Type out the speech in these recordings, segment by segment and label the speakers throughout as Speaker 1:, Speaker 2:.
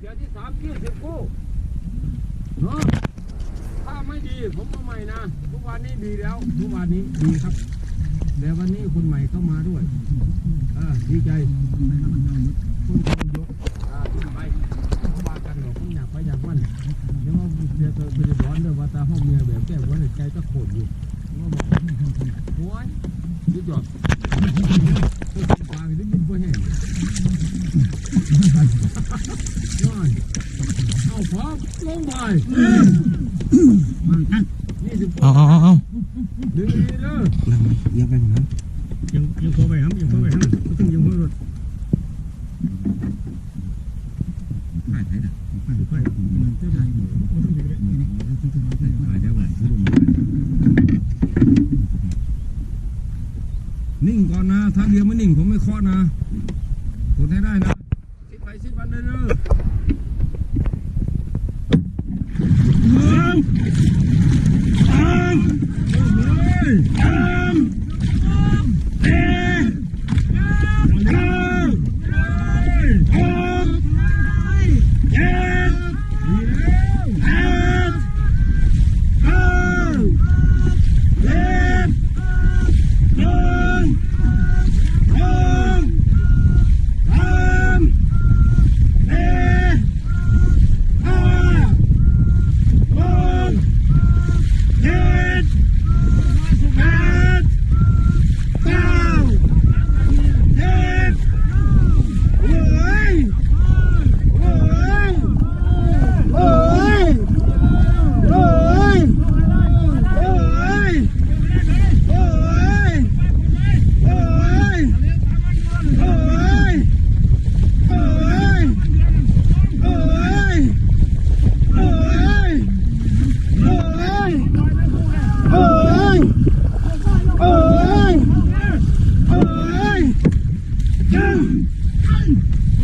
Speaker 1: เดี๋ยวที่สามยี่สิบคู่เนาะถ้าไม่ดีผมเอาใหม่นะทุกวันนี้ดีแล้วทุกวันนี้ดีครับเดี๋ยววันนี้คนใหม่เข้ามาด้วยอ่าดีใจคุณกำลังยกอ่าขึ้นไปว่ากันหรอกผมอยากไปอยากมันเดี๋ยวว่าเดี๋ยวจะไปร้อนเดี๋ยวว่าตาห้องเมียแบบแก้หัวใจก็โขดอยู่ว่าบอกโอ้ยยุดหยอดพูดฟังได้ยินบ่แห้งย้อน เอาพร้อมลงไปยี่สิบ
Speaker 2: เอาเอาเอาเอา
Speaker 1: ดึงดีเด้อ
Speaker 2: นั่งเยี่ยมไปหมดนั้น
Speaker 3: ยังยังโทรไปครับยังโทรไปครับก็ต้องยังโทรรถ
Speaker 2: ถ่ายถ่ายนะ
Speaker 3: ไปไปเจ้าชายก็ต้องยังไง
Speaker 2: ถ่ายได้ไหมนิ่งก่อนนะ ถ้าเดียวไม่นิ่งผมไม่เคาะนะกดให้ได้นะสิบไปสิบวันเ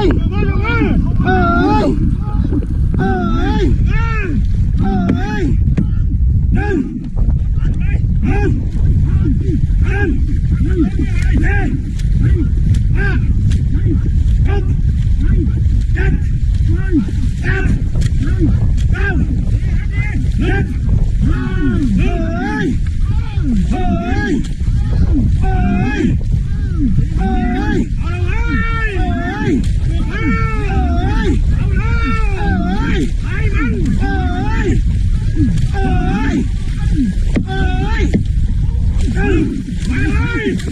Speaker 1: ơi ơi ơi ơi Let's go!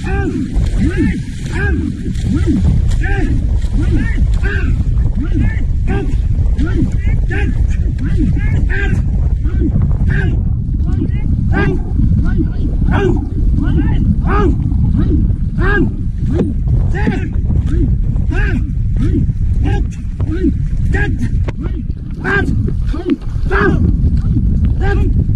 Speaker 1: Dead! Dead! Dead! Dead!